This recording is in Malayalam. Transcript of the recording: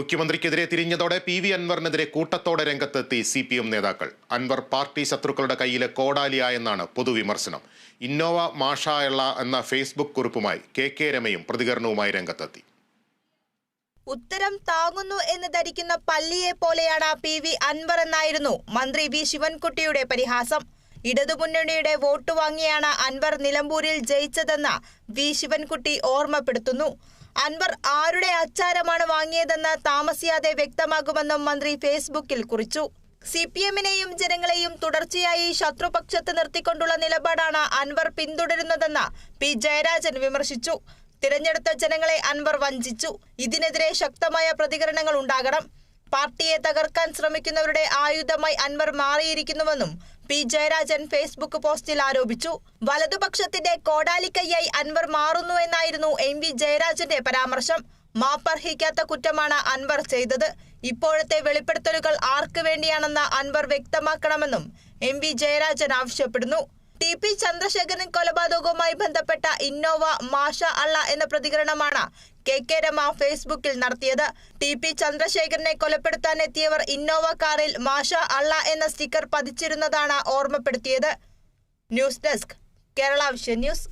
മുഖ്യമന്ത്രിക്കെതിരെ തിരിഞ്ഞതോടെ പി വി അൻവറിനെതിരെ കൂട്ടത്തോടെ രംഗത്തെത്തി സി പി എം നേതാക്കൾ. അൻവർ പാർട്ടി ശത്രുക്കളുടെ കയ്യിലെ കോടാലിയായെന്നാണ് പൊതുവിമർശനം. ഇന്നോവ മാഷായുള്ള എന്ന ഫേസ്ബുക്ക് കുറിപ്പുമായി കെ കെ രമയും പ്രതികരണവുമായി രംഗത്തെത്തി. ഉത്തരം താങ്ങുന്നു എന്ന് ധരിക്കുന്ന പള്ളിയെ പോലെയാണ് പി വി അൻവർ എന്നായിരുന്നു മന്ത്രി വി ശിവൻകുട്ടിയുടെ പരിഹാസം. ഇടതുമുന്നണിയുടെ വോട്ട് വാങ്ങിയാണ് അൻവർ നിലമ്പൂരിൽ ജയിച്ചതെന്ന് വി ശിവൻകുട്ടി ഓർമ്മപ്പെടുത്തുന്നു. അൻവർ ആരുടെ അച്ചാരമാണ് വാങ്ങിയതെന്ന് താമസിയാതെ വ്യക്തമാകുമെന്നും മന്ത്രി ഫേസ്ബുക്കിൽ കുറിച്ചു. സി പി എമ്മിനെയും ജനങ്ങളെയും തുടർച്ചയായി ശത്രുപക്ഷത്ത് നിർത്തിക്കൊണ്ടുള്ള നിലപാടാണ് അൻവർ പിന്തുടരുന്നതെന്ന് പി ജയരാജൻ വിമർശിച്ചു. തിരഞ്ഞെടുത്ത ജനങ്ങളെ അൻവർ വഞ്ചിച്ചു. ഇതിനെതിരെ ശക്തമായ പ്രതികരണങ്ങൾ ഉണ്ടാകണം. പാർട്ടിയെ തകർക്കാൻ ശ്രമിക്കുന്നവരുടെ ആയുധമായി അൻവർ മാറിയിരിക്കുന്നുവെന്നും പി ജയരാജൻ ഫേസ്ബുക്ക് പോസ്റ്റിൽ ആരോപിച്ചു. വലതുപക്ഷത്തിന്റെ കോടാലിക്കയ്യായി അൻവർ മാറുന്നു എന്നായിരുന്നു എം വി ജയരാജന്റെ പരാമർശം. മാപ്പർഹിക്കാത്ത കുറ്റമാണ് അൻവർ ചെയ്തത്. ഇപ്പോഴത്തെ വെളിപ്പെടുത്തലുകൾ ആർക്ക് വേണ്ടിയാണെന്ന് അൻവർ വ്യക്തമാക്കണമെന്നും എം വി ജയരാജൻ ആവശ്യപ്പെടുന്നു. പി ചന്ദ്രശേഖരൻ കൊലപാതകവുമായി ബന്ധപ്പെട്ട ഇന്നോവ മാഷ അള്ള എന്ന പ്രതികരണമാണ് കെ കെ രമ ഫേസ്ബുക്കിൽ നടത്തിയത്. ടി പി ചന്ദ്രശേഖരനെ കൊലപ്പെടുത്താൻ എത്തിയവർ ഇന്നോവ കാറിൽ മാഷ അള്ള എന്ന സ്റ്റിക്കർ പതിച്ചിരുന്നതാണ് ഓർമ്മപ്പെടുത്തിയത്. News desk Kerala vision news.